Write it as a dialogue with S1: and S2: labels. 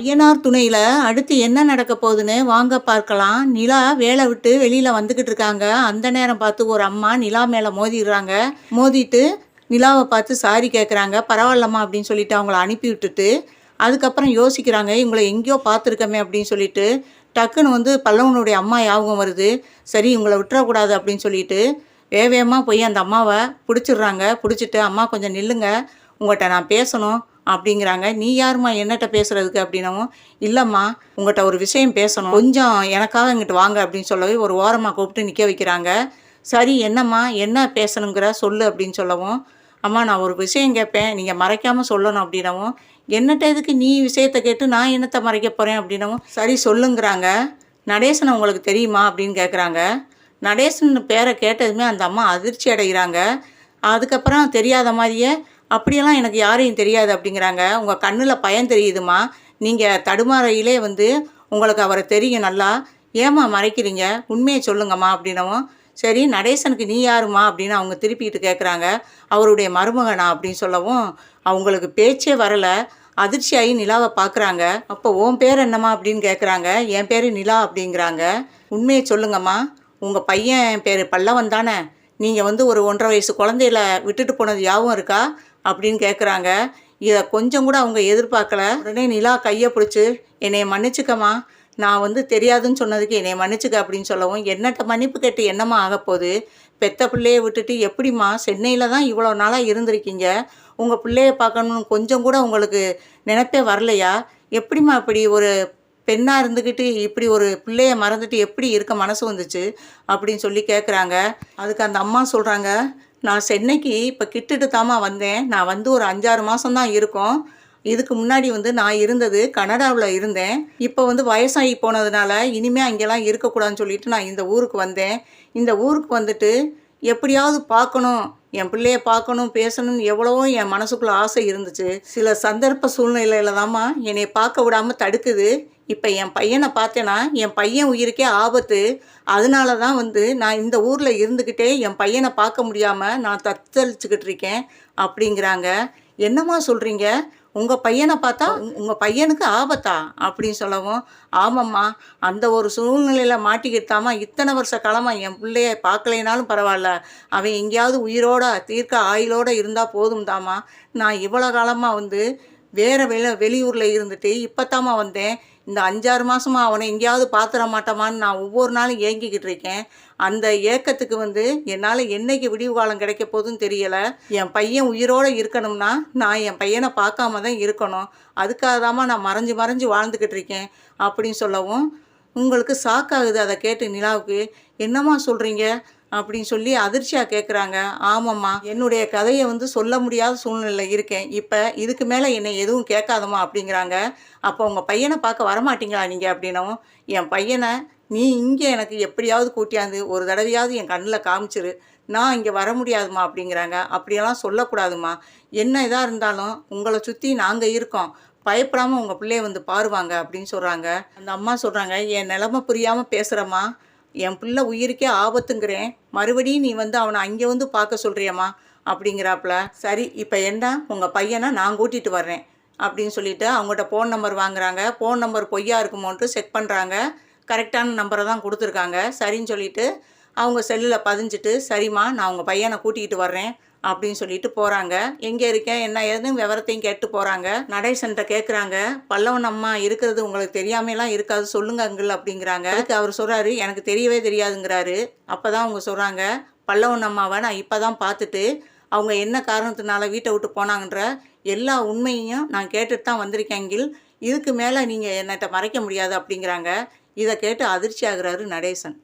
S1: ஐயனார் துணையில் அடுத்து என்ன நடக்க போகுதுன்னு வாங்க பார்க்கலாம். நிலா வேலை விட்டு வெளியில் வந்துக்கிட்டு இருக்காங்க. அந்த நேரம் பார்த்து ஒரு அம்மா நிலா மேலே மோதிடுறாங்க. மோதிட்டு நிலாவை பார்த்து சாரி கேட்குறாங்க பரவாயில்லம்மா அப்படின்னு சொல்லிட்டு அவங்கள அனுப்பி விட்டுட்டு அதுக்கப்புறம் யோசிக்கிறாங்க இவங்களை எங்கேயோ பார்த்துருக்கமே அப்படின்னு சொல்லிட்டு டக்குன்னு வந்து பல்லவனுடைய அம்மா ஞாபகம் வருது. சரி இவங்களை விட்டுறக்கூடாது அப்படின்னு சொல்லிட்டு வேவேமாக போய் அந்த அம்மாவை பிடிச்சிடுறாங்க. பிடிச்சிட்டு அம்மா கொஞ்சம் நில்லுங்க. உங்கள்கிட்ட நான் பேசணும். அப்படிங்கிறாங்க. நீ யாரும்மா என்னட்ட பேசுறதுக்கு அப்படின்னவும் இல்லைம்மா உங்கள்கிட்ட ஒரு விஷயம் பேசணும். கொஞ்சம் எனக்காக இங்கிட்டு வாங்க அப்படின்னு சொல்லவே ஒரு ஓரமாக கூப்பிட்டு நிற்க வைக்கிறாங்க. சரி என்னம்மா என்ன பேசணுங்கிற சொல்லு அப்படின்னு சொல்லவும் அம்மா நான் ஒரு விஷயம் கேட்பேன் நீங்கள் மறைக்காமல் சொல்லணும் அப்படின்னவும் என்னட்ட எதுக்கு நீ விஷயத்தை கேட்டு நான் என்னத்தை மறைக்க போகிறேன் அப்படின்னவும் சரி சொல்லுங்கிறாங்க. நடேசனை உங்களுக்கு தெரியுமா? அப்படின்னு கேட்குறாங்க நடேசன் பேரை கேட்டதுமே அந்த அம்மா அதிர்ச்சி அடைகிறாங்க. அதுக்கப்புறம் தெரியாத மாதிரியே அப்படியெல்லாம் எனக்கு யாரையும் தெரியாது அப்படிங்கிறாங்க. உங்கள் கண்ணில் பயம் தெரியுதுமா? நீங்கள் தடுமாறையிலே வந்து உங்களுக்கு அவரை தெரியும் நல்லா. ஏம்மா மறைக்கிறீங்க? உண்மையை சொல்லுங்கம்மா அப்படின்னவும். சரி நடேசனுக்கு நீ யாருமா அப்படின்னு அவங்க திருப்பிக்கிட்டு கேட்குறாங்க அவருடைய மருமகனா அப்படின்னு சொல்லவும் அவங்களுக்கு பேச்சே வரலை. அதிர்ச்சியாகி நிலாவை பார்க்குறாங்க அப்போ உன் பேர் என்னம்மா அப்படின்னு கேட்குறாங்க என் பேர் நிலா அப்படிங்கிறாங்க. உண்மையை சொல்லுங்கம்மா. உங்கள் பையன் பேர் பல்லவன் தானே. நீங்கள் வந்து ஒரு ஒன்றரை வயசு குழந்தையில விட்டுட்டு போனது யாவும் இருக்கா? அப்படின்னு கேட்குறாங்க இதை கொஞ்சம் கூட அவங்க எதிர்பார்க்கல. உடனே நிலா கையை பிடிச்சி என்னை மன்னிச்சுக்கம்மா. நான் வந்து தெரியாதுன்னு சொன்னதுக்கு என்னை மன்னிச்சுக்க அப்படின்னு சொல்லவும் என்னட்ட மன்னிப்பு கேட்டு என்னம்மா ஆகப்போகுது பெத்த பிள்ளையை விட்டுட்டு எப்படிம்மா? சென்னையில் தான் இவ்வளோ நாளாக இருந்திருக்கீங்க. உங்கள் பிள்ளையை பார்க்கணுன்னு கொஞ்சம் கூட உங்களுக்கு நினைப்பே வரலையா? எப்படிம்மா இப்படி ஒரு பெண்ணாக இருந்துக்கிட்டு இப்படி ஒரு பிள்ளையை மறந்துட்டு எப்படி இருக்க மனசு வந்துச்சு? அப்படின்னு சொல்லி கேட்குறாங்க அதுக்கு அந்த அம்மா சொல்கிறாங்க நான் சென்னைக்கு இப்போ கிட்டுட்டு தாம்மா வந்தேன். நான் வந்து ஒரு அஞ்சாறு மாதம் தான் இருக்கும். இதுக்கு முன்னாடி வந்து நான் இருந்தது கனடாவில் இருந்தேன். இப்போ வந்து வயசாகி போனதுனால இனிமேல் அங்கெல்லாம் இருக்கக்கூடாதுன்னு சொல்லிட்டு நான் இந்த ஊருக்கு வந்தேன். இந்த ஊருக்கு வந்துட்டு எப்படியாவது பார்க்கணும். என் பிள்ளைய பார்க்கணும் பேசணும்னு எவ்வளவோ என் மனசுக்குள்ள ஆசை இருந்துச்சு. சில சந்தர்ப்ப சூழ்நிலையில தாம்மா என்னை பார்க்க விடாம தடுக்குது. இப்போ என் பையனை பார்த்தேன்னா என் பையன் உயிருக்கே ஆபத்து. அதனால தான் வந்து நான் இந்த ஊரில் இருந்துக்கிட்டே என் பையனை பார்க்க முடியாமல் நான் தத்தளிச்சுக்கிட்டு இருக்கேன் அப்படிங்கிறாங்க. என்னம்மா சொல்கிறீங்க உங்கள் பையனை பார்த்தா உங்கள் பையனுக்கு ஆபத்தா அப்படின்னு சொல்லவும் ஆமாம்மா அந்த ஒரு சூழ்நிலையில் மாட்டிக்கிட்டாமா இத்தனை வருஷ காலமாக என் பிள்ளைய பார்க்கலைனாலும் பரவாயில்ல. அவன் எங்கேயாவது உயிரோட தீர்க்க ஆயுளோடு இருந்தால் போதும் தாம்மா நான் இவ்வளோ காலமாக வந்து வேறு வெளி வெளியூரில் இருந்துட்டு இப்போ வந்தேன். இந்த அஞ்சாறு மாதமாக அவனை எங்கேயாவது பார்த்துட மாட்டோமான்னு நான் ஒவ்வொரு நாளும் ஏங்கிக்கிட்டு இருக்கேன். அந்த ஏக்கத்துக்கு வந்து என்னால் என்னைக்கு விடிவு காலம் கிடைக்க போதுன்னு தெரியலை. என் பையன் உயிரோடு இருக்கணும்னா நான் என் பையனை பார்க்காம தான் இருக்கணும். அதுக்காக தான் நான் மறைஞ்சு மறைஞ்சு வாழ்ந்துக்கிட்டு இருக்கேன் அப்படின்னு சொல்லவும் உங்களுக்கு சாக்காகுது அதை கேட்டு நிலாவுக்கு. என்னம்மா சொல்கிறீங்க அப்படின்னு சொல்லி அதிர்ச்சியாக கேட்குறாங்க ஆமாம்மா என்னுடைய கதையை வந்து சொல்ல முடியாத சூழ்நிலை இருக்கேன். இப்போ இதுக்கு மேலே என்னை எதுவும் கேட்காதம்மா அப்படிங்கிறாங்க. அப்போ உங்கள் பையனை பார்க்க வரமாட்டீங்களா நீங்கள் அப்படின்னவும் என் பையனை நீ இங்கே எனக்கு எப்படியாவது கூட்டியாந்து ஒரு தடவையாவது என் கண்ணில் காமிச்சிரு. நான் இங்கே வர முடியாதுமா அப்படிங்கிறாங்க. அப்படியெல்லாம் சொல்லக்கூடாதுமா என்ன இதாக இருந்தாலும் உங்களை சுற்றி நாங்கள் இருக்கோம். பயப்படாமல் உங்கள் பிள்ளைய வந்து பாருவாங்க அப்படின்னு சொல்கிறாங்க அந்த அம்மா சொல்கிறாங்க என் நிலமை புரியாமல் பேசுகிறம்மா என் பிள்ளை உயிருக்கே ஆபத்துங்கிறேன். மறுபடியும் நீ வந்து அவனை அங்கே வந்து பார்க்க சொல்கிறியம்மா அப்படிங்கிறாப்புல. சரி இப்போ என்ன? உங்கள் பையனை நான் கூட்டிகிட்டு வர்றேன். அப்படின்னு சொல்லிட்டு அவங்ககிட்ட ஃபோன் நம்பர் வாங்குறாங்க. ஃபோன் நம்பர் பொய்யா இருக்குமோன்ட்டு செக் பண்ணுறாங்க கரெக்டான நம்பரை தான் கொடுத்துருக்காங்க. சரின்னு சொல்லிட்டு அவங்க செல்லில் பதிஞ்சிட்டு சரிம்மா நான் உங்கள் பையனை கூட்டிகிட்டு வர்றேன். அப்படின்னு சொல்லிட்டு போகிறாங்க எங்கே இருக்கேன்? என்ன? ஏதுன்னு விவரத்தையும் கேட்டு போகிறாங்க நடேசன்ட்ட கேட்குறாங்க பல்லவன் அம்மா இருக்கிறது உங்களுக்கு தெரியாமலாம் இருக்காது. சொல்லுங்க அங்கிள் அப்படிங்கிறாங்க. அதுக்கு அவர் சொல்கிறாரு எனக்கு தெரியவே தெரியாதுங்கிறாரு. அப்போ தான் அவங்க சொல்கிறாங்க பல்லவன் அம்மாவை நான் இப்போ தான் பார்த்துட்டு அவங்க என்ன காரணத்தினால வீட்டை விட்டு போனாங்கன்ற எல்லா உண்மையும் நான் கேட்டுட்டு தான் வந்திருக்கேங்கில் இதுக்கு மேலே நீங்கள் என்னட்ட மறைக்க முடியாது அப்படிங்கிறாங்க. இதை கேட்டு அதிர்ச்சி ஆகிறாரு நடேசன்.